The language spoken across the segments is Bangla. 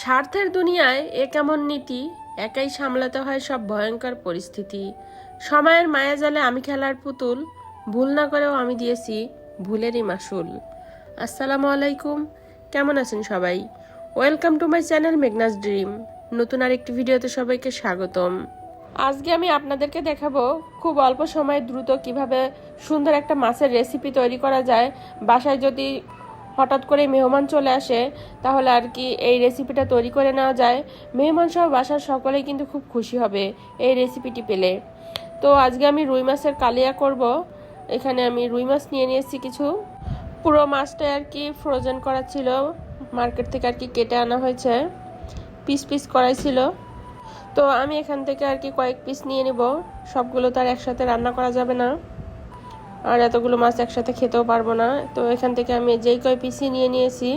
স্বার্থের দুনিয়ায় এ কেমন নীতি? একাই সামলাতে হয় সব ভয়ঙ্কর পরিস্থিতি। সময়ের মায়াজালে আমি খেলার পুতুল, ভুল না করেও আমি দিয়েছি ভুলেরই মাসুল। আসসালামু আলাইকুম, কেমন আছেন সবাই? Welcome to my channel Meghna's dream. নতুন আর একটি ভিডিওতে সবাইকে স্বাগতম। আজকে আমি আপনাদেরকে দেখাবো খুব অল্প সময়ে দ্রুত কীভাবে সুন্দর একটা মাছের রেসিপি তৈরি করা যায়। বাসায় যদি হঠাৎ করে মেহমান চলে আসে, তাহলে আর কি এই রেসিপিটা তৈরি করে নেওয়া যায়। মেহমান সহ বাসার সকলেই কিন্তু খুব খুশি হবে এই রেসিপিটি পেলে। তো আজকে আমি রুই মাছের কালিয়া করব। এখানে আমি রুই মাছ নিয়ে নিয়েছি কিছু। পুরো মাছটা আর কি ফ্রোজেন করা ছিল। মার্কেট থেকে আর কি কেটে আনা হয়েছে। পিস পিস করাই ছিল। তো আমি এখান থেকে আর কি কয়েক পিস নিয়ে নিব। সবগুলো তো আর একসাথে রান্না করা যাবে না। আর এতগুলো মাছ একসাথে খেতেও পারব না। তো এখান থেকে আমি যেই কয় পিসই নিয়ে নিয়েছি,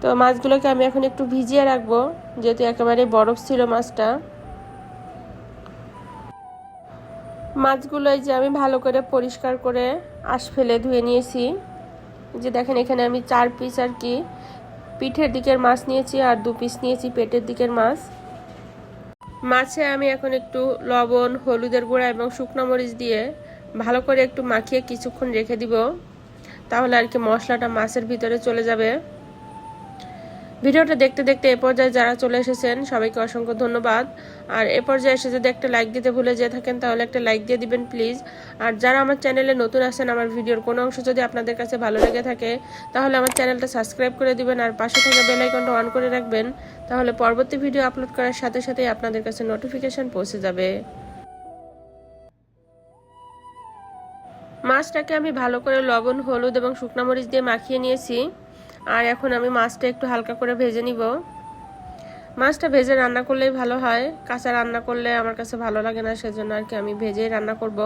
তো মাছগুলোকে আমি এখন একটু ভিজিয়ে রাখব, যেহেতু একেবারে বরফ ছিল মাছটা। মাছগুলো যে আমি ভালো করে পরিষ্কার করে আশ ফেলে ধুয়ে নিয়েছি। যে দেখেন, এখানে আমি চার পিস আর কি পিঠের দিকের মাছ নিয়েছি আর দু পিস নিয়েছি পেটের দিকের মাছ। মাছে আমি এখন একটু লবণ, হলুদের গুঁড়া এবং শুকনো মরিচ দিয়ে ভালো করে একটু মাখিয়ে কিছুক্ষণ রেখে দিব। তাহলে আর কি মশলাটা মাছের ভিতরে চলে যাবে। ভিডিওটা দেখতে দেখতে এ পর্যায়ে যারা চলে এসেছেন, সবাইকে অসংখ্য ধন্যবাদ। আর এ পর্যায়ে এসে যদি একটা লাইক দিতে ভুলে যেয়ে থাকেন, তাহলে একটা লাইক দিয়ে দিবেন প্লিজ আর যারা আমার চ্যানেলে নতুন আসেন আমার ভিডিওর কোনো অংশ যদি আপনাদের কাছে ভালো লেগে থাকে, তাহলে আমার চ্যানেলটা সাবস্ক্রাইব করে দিবেন আর পাশে থাকা বেল আইকনটা অন করে রাখবেন। তাহলে পরবর্তী ভিডিও আপলোড করার সাথে সাথেই আপনাদের কাছে নোটিফিকেশন পৌঁছে যাবে। মাছটাকে আমি ভালো করে লবণ, হলুদ এবং শুকনো মরিচ দিয়ে মাখিয়ে নিয়েছি। আর এখন আমি মাছটা একটু হালকা করে ভেজে নিব। মাছটা ভেজে রান্না করলেই ভালো হয়। কাঁচা রান্না করলে আমার কাছে ভালো লাগে না, সেজন্য আর কি আমি ভেজেই রান্না করব।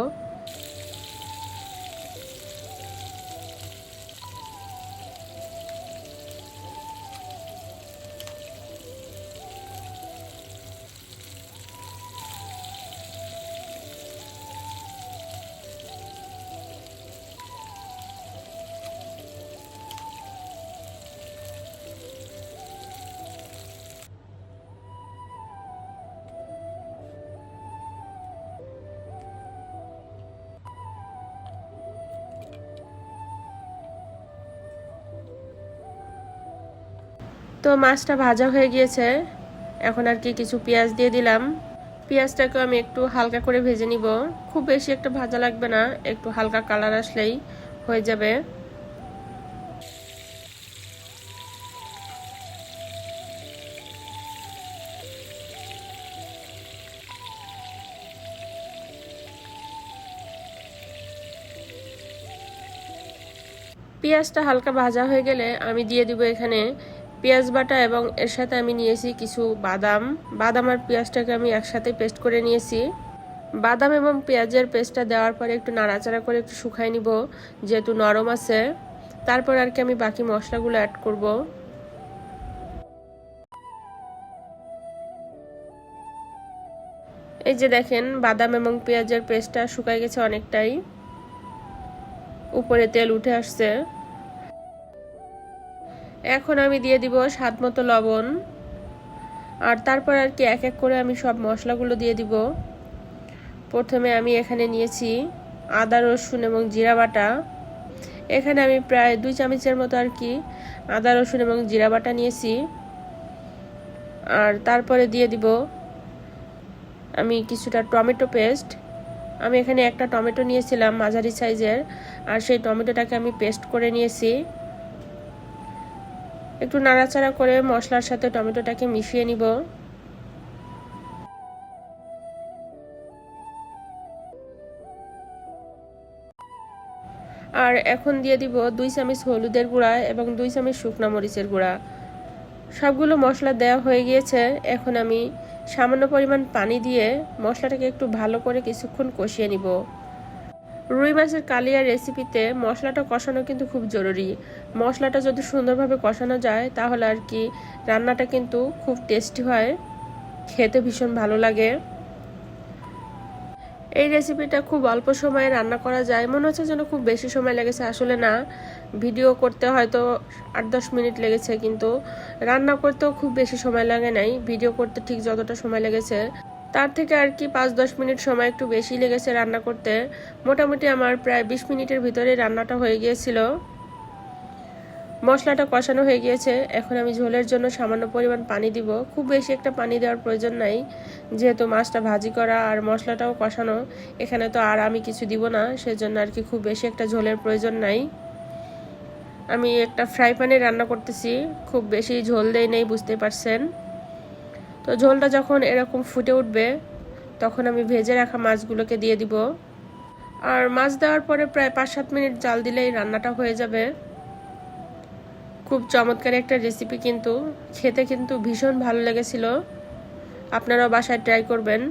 তো মাছটা ভাজা হয়ে গিয়েছে। এখন আর কি কিছু পেঁয়াজ দিয়ে দিলাম। পেঁয়াজটাকে আমি একটু হালকা করে ভেজে নিব। খুব বেশি একটা ভাজা লাগবে না, একটু হালকা কালার আসলেই হয়ে যাবে। পেঁয়াজটা হালকা ভাজা হয়ে গেলে আমি দিয়ে দিব এখানে পেঁয়াজ বাটা এবং এর সাথে আমি নিয়েছি কিছু বাদাম। বাদাম আর পেঁয়াজটাকে আমি একসাথে পেস্ট করে নিয়েছি। বাদাম এবং পেঁয়াজের পেস্টটা দেওয়ার পরে একটু নাড়াচাড়া করে একটু শুকাই নিব, যেহেতু নরম আছে। তারপর আর কি আমি বাকি মশলাগুলো অ্যাড করব। এই যে দেখেন, বাদাম এবং পেঁয়াজের পেস্টটা শুকাই গেছে অনেকটাই। উপরে তেল উঠে আসছে। এখন আমি দিয়ে দিব স্বাদ মতো লবণ। আর তারপর আর কি এক এক করে আমি সব মশলাগুলো দিয়ে দিব। প্রথমে আমি এখানে নিয়েছি আদা, রসুন এবং জিরা বাটা। এখানে আমি প্রায় দুই চামচের মতো আর কি আদা, রসুন এবং জিরা বাটা নিয়েছি। আর তারপরে দিয়ে দিব আমি কিছুটা টমেটো পেস্ট। আমি এখানে একটা টমেটো নিয়েছিলাম মাঝারি সাইজের, আর সেই টমেটোটাকে আমি পেস্ট করে নিয়েছি। একটু নাড়াচাড়া করে মশলার সাথে টমেটোটাকে মিশিয়ে নিব। আর এখন দিয়ে দিব দুই চামচ হলুদের গুঁড়া এবং দুই চামচ শুকনা মরিচের গুঁড়া। সবগুলো মশলা দেওয়া হয়ে গিয়েছে। এখন আমি সামান্য পরিমাণ পানি দিয়ে মশলাটাকে একটু ভালো করে কিছুক্ষণ কষিয়ে নিব। রুই মাছের কালিয়া রেসিপিতে মশলাটা কষানো কিন্তু খুব জরুরি। মশলাটা যদি সুন্দরভাবে কষানো যায়, তাহলে আর কি রান্নাটা কিন্তু খুব টেস্টি হয়। খেতে ভীষণ ভালো লাগে। এই রেসিপিটা খুব অল্প সময়ে রান্না করা যায়। মনে হচ্ছে যেন খুব বেশি সময় লেগেছে, আসলে না। ভিডিও করতে হয়তো আট দশ মিনিট লেগেছে, কিন্তু রান্না করতেও খুব বেশি সময় লাগে নাই। ভিডিও করতে ঠিক যতটা সময় লেগেছে। তার থেকে আর কি পাঁচ, দশ মিনিট সময় একটু বেশি লেগেছে রান্না করতে। মোটামুটি আমার প্রায় বিশ মিনিটের ভিতরে রান্নাটা হয়ে গিয়েছিল। মশলাটা কষানো হয়ে গিয়েছে। এখন আমি ঝোলের জন্য সামান্য পরিমাণ পানি দিব। খুব বেশি একটা পানি দেওয়ার প্রয়োজন নাই। যেহেতু মাছটা ভাজি করা আর মশলাটাও কষানো, এখানে তো আর আমি কিছু দিব না। সেজন্য আর কি খুব বেশি একটা ঝোলের প্রয়োজন নাই। আমি একটা ফ্রাই প্যানে রান্না করতেছি। খুব বেশি ঝোল দেয় নেই বুঝতে পারছেন। তো ঝোলটা যখন এরকম ফুটে উঠবে, তখন আমি ভেজে রাখা মাছগুলোকে দিয়ে দিব। আর মাছ দেওয়ার পরে প্রায় পাঁচ সাত মিনিট জাল দিলেই রান্নাটা হয়ে যাবে। খুব চমৎকার একটা রেসিপি কিন্তু, খেতে কিন্তু ভীষণ ভালো লেগেছিল। আপনারাও বাসায় ট্রাই করবেন।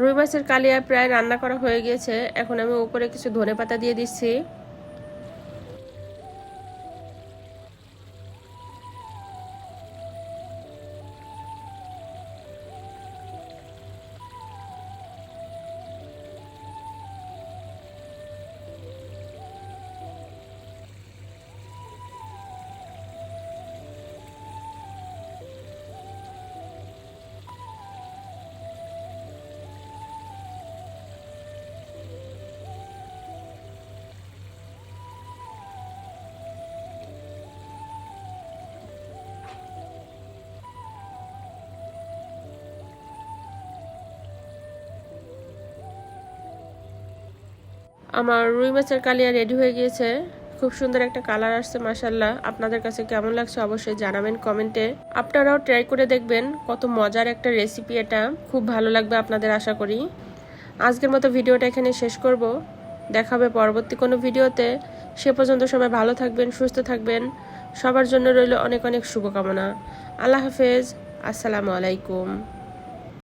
রুই মাছের কালিয়া প্রায় রান্না করা হয়ে গিয়েছে। এখন আমি উপরে কিছু ধনে পাতা দিয়ে দিচ্ছি। আমার রুই মাছের কালিয়া রেডি হয়ে গিয়েছে। খুব সুন্দর একটা কালার আসছে মাসাল্লাহ আপনাদের কাছে কেমন লাগছে অবশ্যই জানাবেন কমেন্টে আপনারাও ট্রাই করে দেখবেন কত মজার একটা রেসিপি এটা। খুব ভালো লাগবে আপনাদের আশা করি। আজকের মতো ভিডিওটা এখানে শেষ করব। দেখাবে পরবর্তী কোনো ভিডিওতে। সে পর্যন্ত সবাই ভালো থাকবেন, সুস্থ থাকবেন। সবার জন্য রইল অনেক অনেক শুভকামনা। আল্লাহ হাফেজ। আসসালামু আলাইকুম।